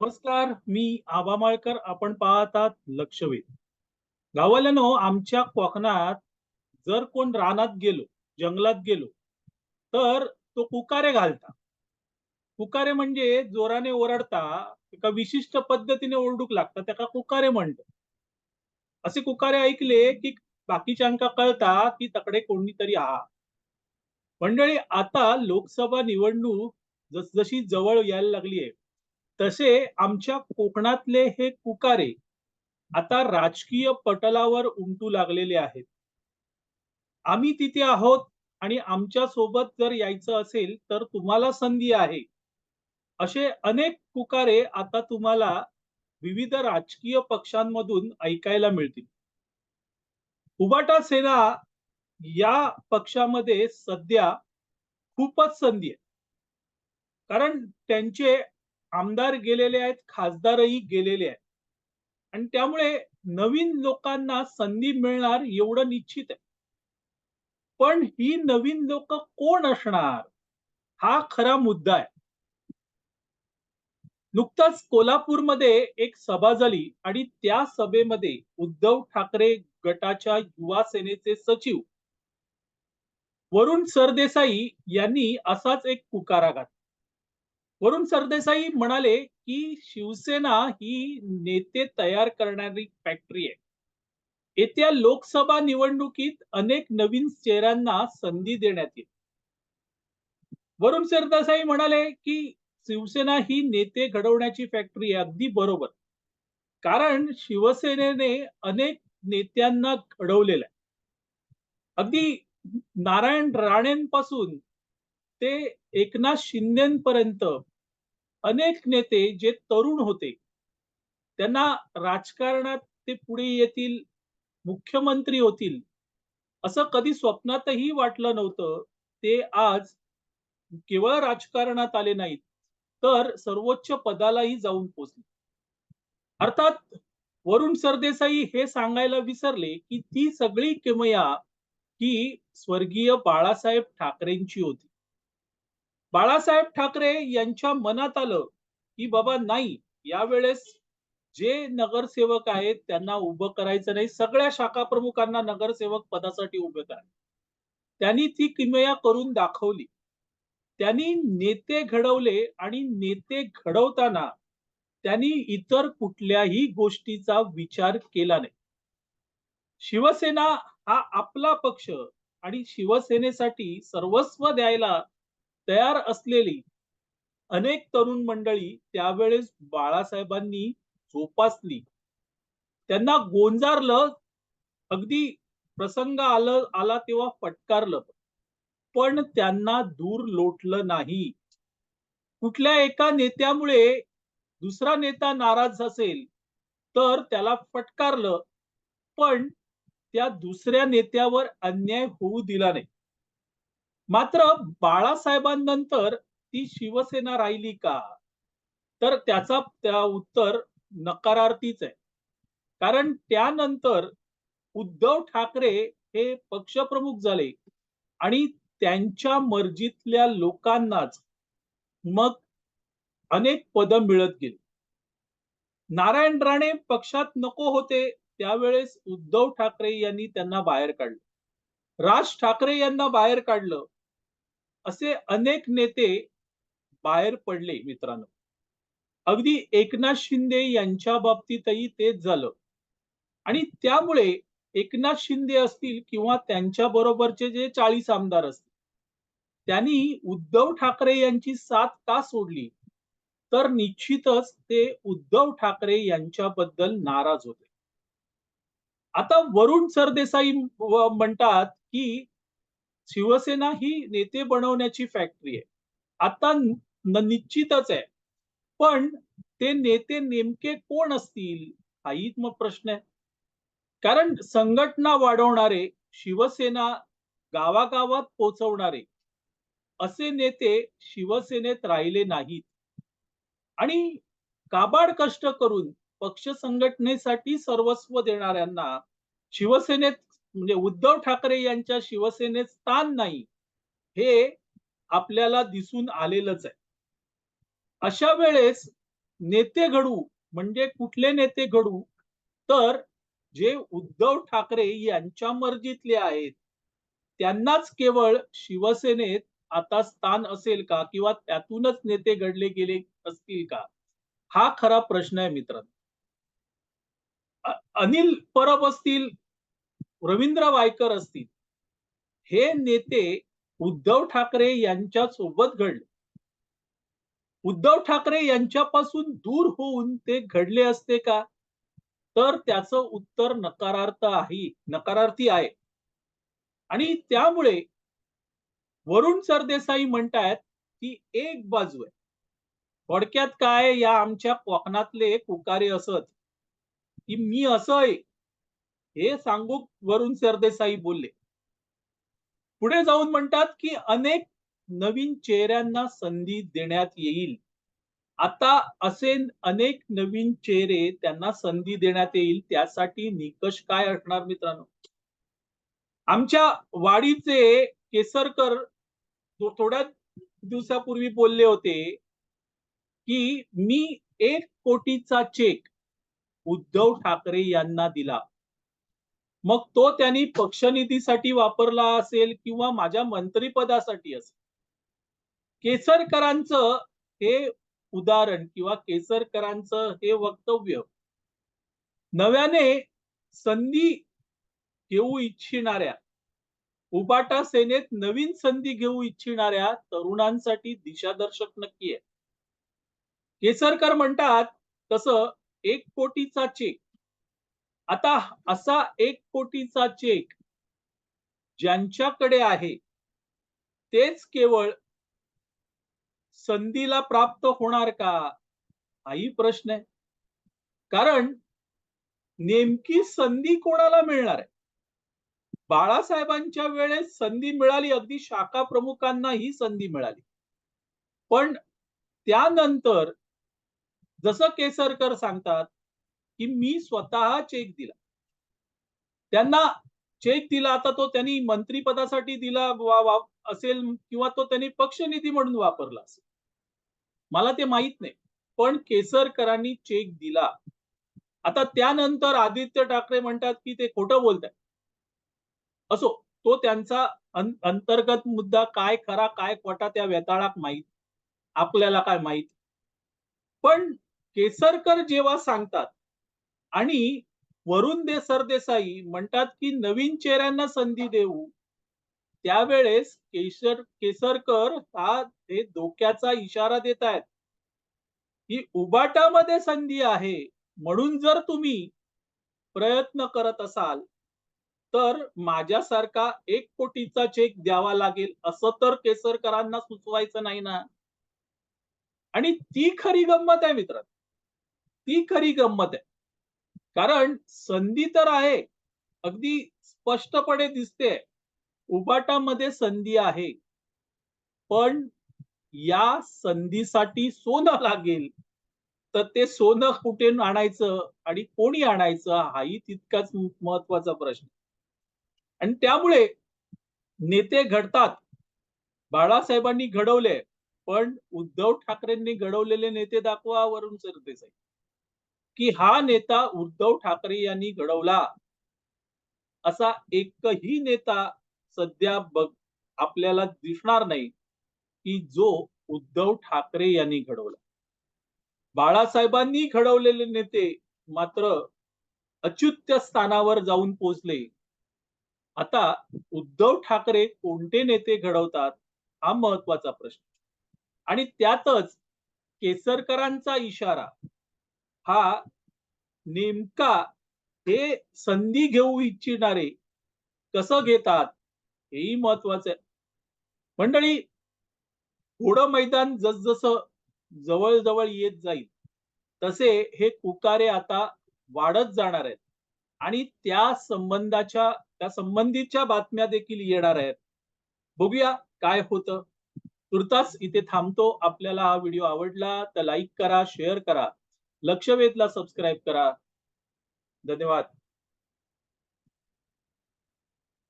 नमस्कार मी आबा माळकर. आपण पाहतात लक्षवेध. गावाल्यानो आमच्या कोकणात जर कोण रानात गेलो जंगलात गेलो तर तो कुकारे घालता. कुकारे म्हणजे जोराने ओरडता एका विशिष्ट पद्धतीने ओरडूक लागता त्याका कुकारे म्हणतात. असे कुकारे ऐकले की बाकीच्यांका कळता की तकडे कोणीतरी आहा. मंडळी आता लोकसभा निवडणूक जसजशी जवळ यायला लागली आहे तसे आमच्या कोकणातले हे कुकारे आता राजकीय पटलावर उमटू लागलेले आहेत. आम्ही तिथे आहोत आणि आमच्यासोबत जर यायचं असेल तर तुम्हाला संधी आहे. असे अनेक पुकारे आता तुम्हाला विविध राजकीय पक्षांमधून ऐकायला मिळतील. उबाटा सेना या पक्षामध्ये सध्या खूपच संधी आहे. कारण त्यांचे आमदार गेलेले आहेत खासदारही गेलेले आहेत. आणि त्यामुळे नवीन लोकांना संधी मिळणार एवढं निश्चित आहे. पण ही नवीन लोक कोण असणार? हा खरा मुद्दा आहे. नुकताच कोल्हापूरमध्ये एक सभा झाली आणि त्या सभेमध्ये उद्धव ठाकरे गटाच्या युवा सेनेचे सचिव वरुण सरदेसाई यांनी असाच एक पुकारा घातला. वरुण सरदेसाई म्हणाले की शिवसेना ही नेते तयार करणारी फॅक्टरी आहे. येत्या लोकसभा निवडणुकीत अनेक नवीन चेहऱ्यांना संधी देण्यात येईल. वरुण सरदेसाई म्हणाले की शिवसेना ही नेते घडवण्याची फॅक्टरी आहे अगदी बरोबर. कारण शिवसेनेने अनेक नेत्यांना घडवलेलं आहे. अगदी नारायण राणेंपासून ते एकनाथ शिंदेपर्यंत अनेक नेते जे तरुण होते त्यांना राजकारणात ते पुढे येतील मुख्यमंत्री होतील असं कधी स्वप्नातही वाटलं नव्हतं. ते आज केवळ राजकारणात आले नाहीत तर सर्वोच्च पदालाही जाऊन पोचले. अर्थात वरुण सरदेसाई हे सांगायला विसरले की ती सगळी किमया ही स्वर्गीय बाळासाहेब ठाकरेंची होती. बाळासाहेब ठाकरे यांच्या मनात आलं की बाबा नाही यावेळेस जे नगरसेवक आहेत त्यांना उभं करायचं नाही. सगळ्या शाखा प्रमुखांना नगरसेवक पदासाठी उभे करायचे. त्यांनी ती किमया करून दाखवली. त्यांनी नेते घडवले आणि नेते घडवताना त्यांनी इतर कुठल्याही गोष्टीचा विचार केला नाही. शिवसेना हा आपला पक्ष आणि शिवसेनेसाठी सर्वस्व द्यायला तयार असलेली अनेक तरुण मंडळी त्यावेळेस बाळासाहेबांनी जोपासली. त्यांना गोंजारलं अगदी प्रसंग आलं आला तेव्हा फटकारलं. पण त्यांना दूर लोटलं नाही. कुठल्या एका नेत्यामुळे दुसरा नेता नाराज असेल तर त्याला फटकारलं. पण त्या दुसऱ्या नेत्यावर अन्याय होऊ दिला नाही. मात्र बाळासाहेबांनंतर ती शिवसेना राहिली का? तर त्याचा त्या उत्तर नकारार्थीच आहे. कारण त्यानंतर उद्धव ठाकरे हे पक्षप्रमुख झाले आणि त्यांच्या मर्जीतल्या लोकांनाच मग अनेक पद मिळत गेली. नारायण राणे पक्षात नको होते त्यावेळेस उद्धव ठाकरे यांनी त्यांना बाहेर काढलं. राज ठाकरे यांना बाहेर काढलं. असे अनेक नेते बाहेर पडले मित्रांनो. अगदी एकनाथ शिंदे यांच्या बाबतीतही तेच झालं. आणि त्यामुळे एकनाथ शिंदे असतील किंवा त्यांच्या बरोबरचे जे चाळीस आमदार असतील त्यांनी उद्धव ठाकरे यांची साथ का सोडली? तर निश्चितच ते उद्धव ठाकरे यांच्याबद्दल नाराज होते. आता वरुण सरदेसाई म्हणतात की शिवसेना ही नेते बनवण्याची फॅक्टरी आहे. आता निश्चितच आहे. पण ते नेते नेमके कोण असतील? हाही मग प्रश्न आहे. कारण संघटना वाढवणारे शिवसेना गावागावात पोचवणारे असे नेते शिवसेनेत राहिले नाहीत. आणि काबाड कष्ट करून पक्ष संघटनेसाठी सर्वस्व देणाऱ्यांना शिवसेनेत म्हणजे उद्धव ठाकरे यांच्या शिवसेनेत स्थान नाही हे आपल्याला दिसून आलेलंच आहे. अशा वेळेस नेते घडू म्हणजे कुठले नेते घडू? तर जे उद्धव ठाकरे यांच्या मर्जीतले आहेत त्यांनाच केवळ शिवसेनेत आता स्थान असेल का किंवा त्यातूनच नेते घडले गेले असतील का? हा खरा प्रश्न आहे मित्रांनो. अनिल परब असतील रवींद्र वायकर असतील. हे नेते उद्धव ठाकरे यांच्या सोबत घडले. उद्धव ठाकरे यांच्यापासून दूर होऊन ते घडले असते का? तर त्याचं उत्तर नकारार्थ आहे नकारार्थी आहे. आणि त्यामुळे वरुण सरदेसाई म्हणतायत की एक बाजू आहे. थोडक्यात काय या आमच्या कोकणातले कुकारे असत की मी असं आहे हे सांगू वरून सरदेसाई बोलले. पुढे जाऊन म्हणतात की अनेक नवीन चेहऱ्यांना संधी देण्यात येईल. आता असे अनेक नवीन चेहरे त्यांना संधी देण्यात येईल त्यासाठी निकष काय असणार मित्रांनो? आमच्या वाडीचे केसरकर थोड्या दिवसापूर्वी बोलले होते की मी एक कोटीचा चेक उद्धव ठाकरे यांना दिला. मग तो त्यांनी पक्षनिधीसाठी वापरला असेल किंवा माझ्या मंत्रीपदासाठी असेल. केसरकरांचं हे उदाहरण किंवा केसरकरांचं हे वक्तव्य नव्याने संधी घेऊ इच्छिणाऱ्या उबाटा सेनेत नवीन संधी घेऊ इच्छिणाऱ्या तरुणांसाठी दिशादर्शक नक्की आहे. केसरकर म्हणतात तसं एक कोटीचा चेक आता असा एक कोटीचा चेक ज्यांच्याकडे आहे तेच केवळ संधीला प्राप्त होणार का? हाही प्रश्न आहे. कारण नेमकी संधी कोणाला मिळणार आहे? बाळासाहेबांच्या वेळेस संधी मिळाली अगदी शाखा प्रमुखांना ही संधी मिळाली. पण त्यानंतर जसं केसरकर सांगतात की मी स्वतः चेक दिला. त्यांना चेक दिला आता तो त्यांनी मंत्रीपदासाठी दिला वा- वा- असेल किंवा तो त्यांनी पक्षनिधी म्हणून वापरला असेल. मला ते माहीत नाही पण केसरकरांनी चेक दिला. आता त्यानंतर आदित्य ठाकरे म्हणतात की ते खोटं बोलतात असो तो त्यांचा अंतर्गत मुद्दा काय खरा काय खोटा त्या वेताळात माहीत आपल्याला काय माहीत? पण केसरकर जेव्हा सांगतात आणि वरुण दे सरदेसाई म्हणतात की नवीन चेहऱ्यांना संधी देऊ. त्यावेळेस केसर केसरकर हा हे धोक्याचा इशारा देत आहेत. ही उबाटामध्ये संधी आहे म्हणून जर तुम्ही प्रयत्न करत असाल तर माझ्यासारखा एक कोटीचा चेक द्यावा लागेल असं तर केसरकरांना सुचवायचं नाही ना. आणि ती खरी गंमत आहे मित्र ती खरी गंमत आहे. कारण संधी तर आहे. अगदी स्पष्टपणे दिसते. उबाटामध्ये संधी आहे. पण या संधीसाठी सोनं लागेल. तर ते सोनं कुठे आणायचं आणि कोणी आणायचं हाही तितकाच महत्त्वाचा प्रश्न. आणि त्यामुळे नेते घडतात. बाळासाहेबांनी घडवले पण उद्धव ठाकरेंनी घडवलेले नेते दाखवा वरून सरदेसाई. की हा नेता उद्धव ठाकरे यांनी घडवला. असा एकही नेता सध्या बघ आपल्याला दिसणार नाही की जो उद्धव ठाकरे यांनी घडवला. बाळासाहेबांनी घडवलेले नेते मात्र अच्युत्य स्थानावर जाऊन पोचले. आता उद्धव ठाकरे कोणते नेते घडवतात हा महत्त्वाचा प्रश्न. आणि त्यातच केसरकरांचा इशारा हा नेमका हे संधी घेऊ इच्छिणारे कसं घेतात हेही महत्वाचं आहे. मंडळी थोडं मैदान जसजसं जवळ येत जाईल तसे हे कुकारे आता वाढत जाणार आहेत. आणि त्या संबंधाच्या त्या संबंधीच्या बातम्या देखील येणार आहेत. बघूया काय होतं. तुर्तास इथे थांबतो. आपल्याला हा व्हिडिओ आवडला तर लाईक करा शेअर करा. लक्षवेधला सबस्क्राईब करा. धन्यवाद.